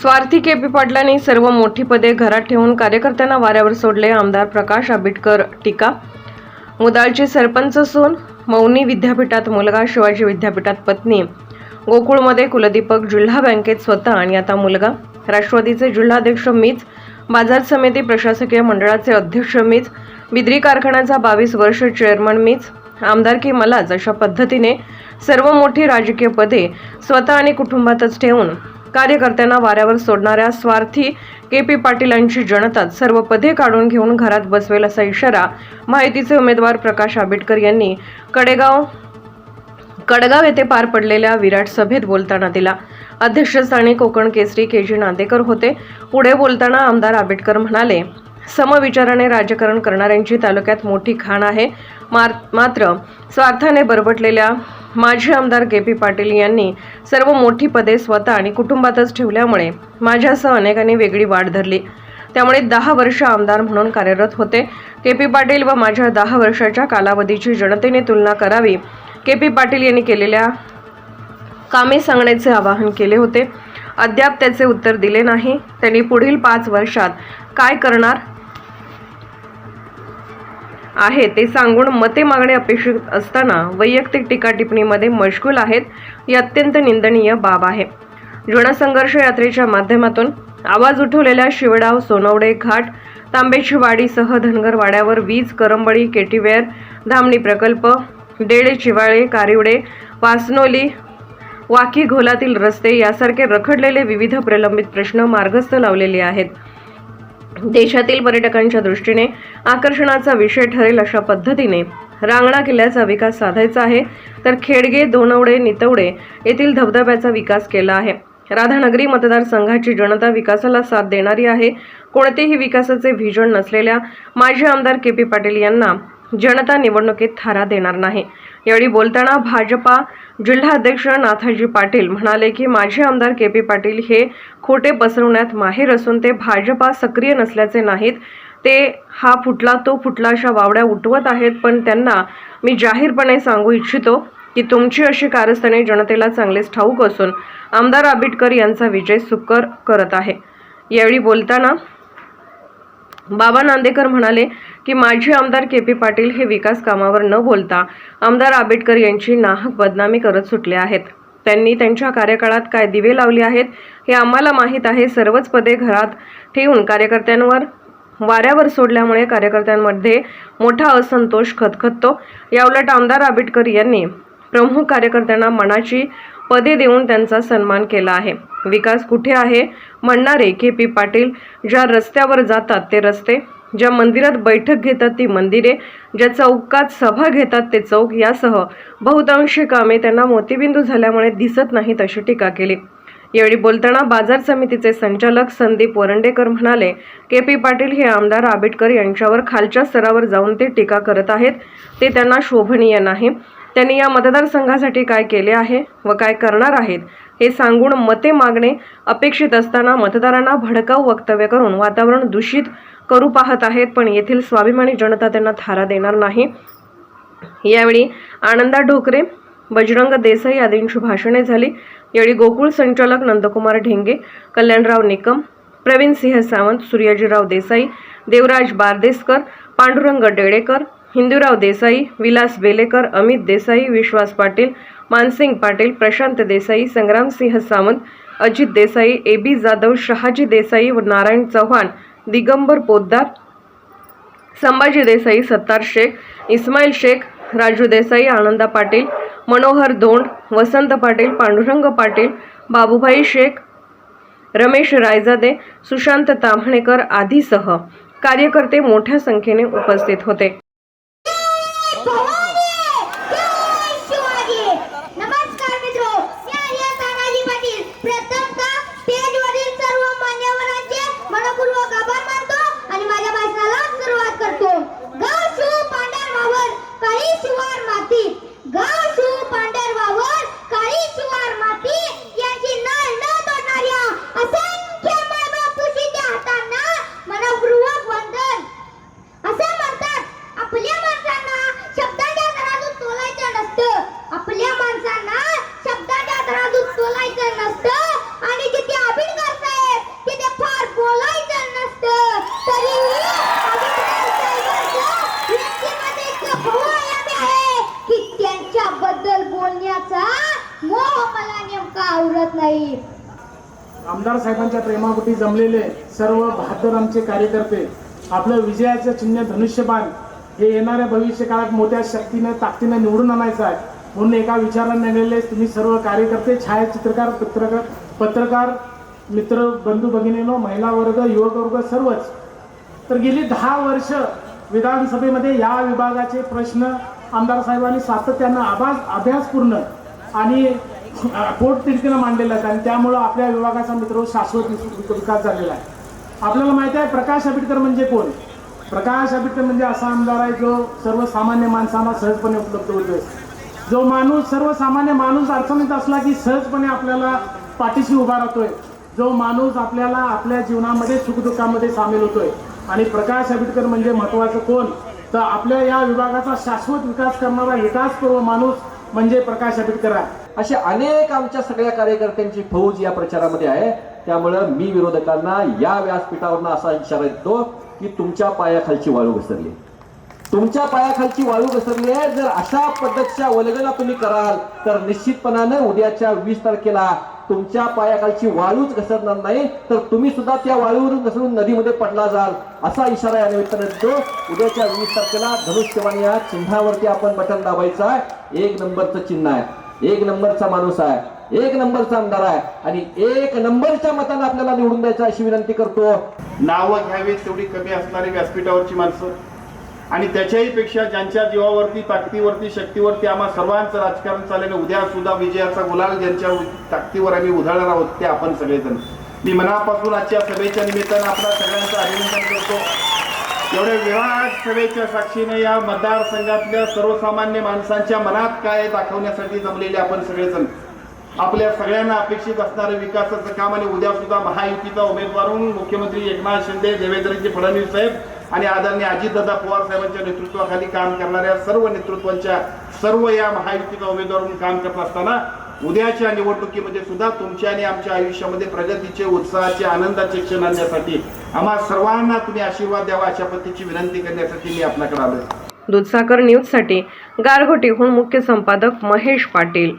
स्वार्थी के पी पाटलांनी सर्व मोठी पदे घरात ठेवून कार्यकर्त्यांना वाऱ्यावर सोडले. आमदार प्रकाश आंबेडकर टीका. मुदाळची सरपंच सून मौनी विद्यापीठात मुलगा शिवाजी विद्यापीठात पत्नी. गोकुळमध्ये कुलदीपक जिल्हा बँकेत स्वतः आणि आता मुलगा. राष्ट्रवादीचे जिल्हाध्यक्ष मीच. बाजार समिती प्रशासकीय मंडळाचे अध्यक्ष मीच. बिद्री कारखान्याचा बावीस वर्ष चेअरमन मीच. आमदारकी मलाच अशा पद्धतीने सर्व मोठी राजकीय पदे स्वतः आणि कुटुंबातच ठेवून कार्यकर्त्यांना वाऱ्यावर सोडणाऱ्या स्वार्थी के पी पाटीलांची जनता सर्व पदे काढून घेऊन घरात बसवेल असा इशारा माहितीचे उमेदवार प्रकाश आंबेडकर यांनी कडेगाव कडगाव येथे पार पडलेल्या विराट सभेत बोलताना दिला. अध्यक्षस्थानी कोकण केसरी के जी नांदेकर होते. पुढे बोलताना आमदार आंबेडकर म्हणाले समविचाराने राजकारण करणाऱ्यांची तालुक्यात मोठी खाण आहे. मार मात्र स्वार्थाने बरबटलेल्या माजी आमदार के पी पाटील यांनी सर्व मोठी पदे स्वतः आणि कुटुंबातच ठेवल्यामुळे माझ्यासह अनेकांनी वेगळी वाट धरली. त्यामुळे दहा वर्ष आमदार म्हणून कार्यरत होते. के पी पाटील व माझ्या दहा वर्षाच्या कालावधीची जनतेने तुलना करावी. के पी पाटील यांनी केलेल्या कामे सांगण्याचे आवाहन केले होते. अद्याप त्याचे उत्तर दिले नाही. त्यांनी पुढील पाच वर्षात काय करणार? आहे ते सांगून मते मागणे अपेक्षित असताना वैयक्तिक टीका टिप्पणीमध्ये मशगूल आहेत ही अत्यंत निंदनीय बाब आहे. जनसंघर्ष यात्रेच्या माध्यमातून आवाज उठवलेल्या शिवडाव सोनवडे घाट तांबेची वाडीसह धनगर वाड्यावर वीज करंबळी केटीवेअर धामणी प्रकल्प डेळे चिवाळे कारिवडे वासनोली वाकी घोलातील रस्ते यासारखे रखडलेले विविध प्रलंबित प्रश्न मार्गस्थ लावलेले आहेत. देशातील पर्यटकांच्या दृष्टीने आकर्षणाचा विषय ठरेल अशा पद्धतीने. रांगणा किल्ल्याचा विकास साधायचा आहे. तर खेडगे दोनवडे नितवडे येथील धबधब्याचा विकास केला आहे. राधानगरी मतदारसंघाची जनता विकासाला साथ देणारी आहे. कोणतेही विकासाचे व्हिजन नसलेल्या माजी आमदार के पी पाटील यांना जनता निवडणुकीत थारा देणार नाही. यावेळी बोलताना भाजपा जिल्हाध्यक्ष नाथाजी पाटील म्हणाले की माजी आमदार के पी पाटील हे खोटे पसरवण्यात माहीर असून ते भाजपा सक्रिय नसल्याचे नाहीत. ते हा फुटला तो फुटला अशा वावड्या उठवत आहेत. पण त्यांना मी जाहीरपणे सांगू इच्छितो की तुमची अशी कारस्थाने जनतेला चांगलेच ठाऊक असून आमदार आंबेडकर यांचा विजय सुकर करत आहे. यावेळी बोलताना बाबा नांदेकर म्हणाले की माजी आमदार के पी पाटील हे विकास कामावर न बोलता आमदार आंबेडकर यांची नाहक बदनामी करत सुटले आहेत. त्यांनी त्यांच्या कार्यकाळात काय दिवे लावले आहेत हे आम्हाला माहीत आहे. सर्वच पदे घरात ठेवून कार्यकर्त्यांवर वाऱ्यावर सोडल्यामुळे कार्यकर्त्यांमध्ये मोठा असंतोष खतखततो याउलट आमदार आंबेडकर यांनी प्रमुख कार्यकर्त्यांना मनाची पदे देऊन त्यांचा सन्मान केला आहे. विकास कुठे आहे म्हणणारे के पी पाटील ज्या रस्त्यावर जातात ते रस्ते ज्या मंदिरात बैठक घेतात ती मंदिरे ज्या चौकात सभा घेतात ते चौक यासह बहुतांशी कामे त्यांना मोतीबिंदू झाल्यामुळे दिसत नाहीत अशी टीका केली. यावेळी बोलताना बाजार समितीचे संचालक संदीप वरंडेकर म्हणाले के पी पाटील हे आमदार आंबेडकर यांच्यावर खालच्या स्तरावर जाऊन ते टीका करत आहेत. ते त्यांना शोभनीय नाही. त्यांनी या मतदारसंघासाठी काय केले आहे व काय करणार आहेत? हे सांगून मते मागणे अपेक्षित असताना मतदारांना भडकाऊ वक्तव्य करून वातावरण दूषित करू पाहत आहेत पण येथील स्वाभिमानी जनता त्यांना थारा देणार नाही. यावेळी आनंदा ढोकरे बजरंग देसाई आदींची भाषणे झाली. यावेळी गोकुळ संचालक नंदकुमार ढेंगे कल्याणराव निकम प्रवीण सिंह सावंत सूर्याजीराव देसाई देवराज बारदेसकर पांडुरंग डेडेकर हिंदूराव देसाई विलास बेलेकर अमित देसाई विश्वास पाटील मानसिंग पाटील प्रशांत देसाई संग्रामसिंह सावंत अजित देसाई ए बी जाधव शहाजी देसाई व नारायण चव्हाण दिगंबर पोद्दार संभाजी देसाई सत्तार शेख इस्माईल शेख राजू देसाई आनंदा पाटील मनोहर धोंड वसंत पाटील पांडुरंग पाटील बाबूभाई शेख रमेश रायजादे सुशांत ताम्हणेकर आदीसह कार्यकर्ते मोठ्या संख्येने उपस्थित होते. मोह मला नेमकं आवडत नाही. आमदार साहेबांच्या प्रेमापोटी जमलेले सर्व बहादर आमचे कार्यकर्ते आपलं विजयाचं चिन्ह धनुष्यबाण हे येणाऱ्या भविष्य काळात मोठ्या शक्तीनं ताकदीने निवडून आणायचं आहे. म्हणून एका विचाराने नेलेले तुम्ही सर्व कार्यकर्ते छायाचित्रकार पत्रकार पत्रकार मित्र बंधू भगिनीनो महिला वर्ग युवक वर्ग सर्वच. तर गेली दहा वर्ष विधानसभेमध्ये या विभागाचे प्रश्न आमदार साहेबांनी सातत्यानं आभास अभ्यासपूर्ण आणि पोटतिडकीनं मांडलेलं आहेत आणि त्यामुळं आपल्या विभागाचा मित्र हो शाश्वत विकास झालेला आहे. आपल्याला माहिती आहे प्रकाश आंबेडकर म्हणजे कोण? प्रकाश आंबेडकर म्हणजे असा आमदार आहे जो सर्वसामान्य माणसांना सहजपणे उपलब्ध होतोय. जो माणूस सर्वसामान्य माणूस अडचणीत असला की सहजपणे आपल्याला पाठीशी उभा राहतोय. जो माणूस आपल्याला आपल्या जीवनामध्ये सुखदुःखामध्ये सामील होतोय. आणि प्रकाश आंबेडकर म्हणजे महत्वाचं कोण? तर आपल्या या विभागाचा शाश्वत विकास करणारा विकासपूर्व माणूस म्हणजे प्रकाश आंबेडकर आहे. असे अनेक आमच्या सगळ्या कार्यकर्त्यांची फौज या प्रचारामध्ये आहे. त्यामुळं मी विरोधकांना या व्यासपीठावरनं असा इशारा देतो की तुमच्या पायाखालची वाळू घसरली. तुमच्या पायाखालची वाळू घसरली आहे. जर अशा पद्धतीच्या वलगना तुम्ही कराल तर निश्चितपणानं उद्याच्या वीस तारखेला तुमच्या पायाखालची वाळूच घसरणार नाही तर तुम्ही सुद्धा त्या वाळूवरून घसरून नदीमध्ये पडला जाल असा इशारा या निमित्ताने देतो. उद्याच्या वीस तारखेला धनुष्यवाणी या चिन्हावरती आपण बटन दाबायचं आहे. एक नंबरचं चिन्ह आहे. एक नंबरचा माणूस आहे एक नंबरचा आमदार आहे आणि एक नंबरच्या मतानं आपल्याला निवडून द्यायचा अशी विनंती करतो. नावं घ्यावीत तेवढी कमी असणारी व्यासपीठावरची माणसं. आणि त्याच्याही पेक्षा ज्यांच्या जीवावरती ताकदीवरती शक्तीवरती आम्हा सर्वांचं राजकारण चाललेलं उद्या सुद्धा विजयाचा गुलाल ज्यांच्या ताकदीवर आम्ही उधळणार आहोत ते आपण सगळेजण. मी मनापासून आजच्या सभेच्या निमित्तानं आपल्या सगळ्यांचं अभिनंदन करतो. एवढ्या विराट सभेच्या साक्षीने या मतदारसंघातल्या सर्वसामान्य माणसांच्या मनात काय दाखवण्यासाठी जमलेले आपण सगळेजण. आपल्या सगळ्यांना अपेक्षित असणारं विकासाचं काम आणि उद्या सुद्धा महायुतीचा उमेदवार म्हणून मुख्यमंत्री एकनाथ शिंदे देवेंद्रजी फडणवीस साहेब आणि आदरणीय अजितदादा पवार साहेबांच्या नेतृत्वाखाली काम करणाऱ्या सर्व नेतृत्वांच्या सर्व या महायुतीचा उमेदवार म्हणून काम करत असताना उद्याच्या निवडणुकीमध्ये सुद्धा तुमच्या आणि आमच्या आयुष्यामध्ये प्रगतीचे उत्साहाचे आनंदाचे क्षण आणण्यासाठी आम्हा सर्वांना तुम्ही आशीर्वाद द्यावा अशा पद्धतीची विनंती करण्यासाठी मी आपल्याकडे आलोय. दूधसागर न्यूजसाठी गारगोटीहून मुख्य संपादक महेश पाटील.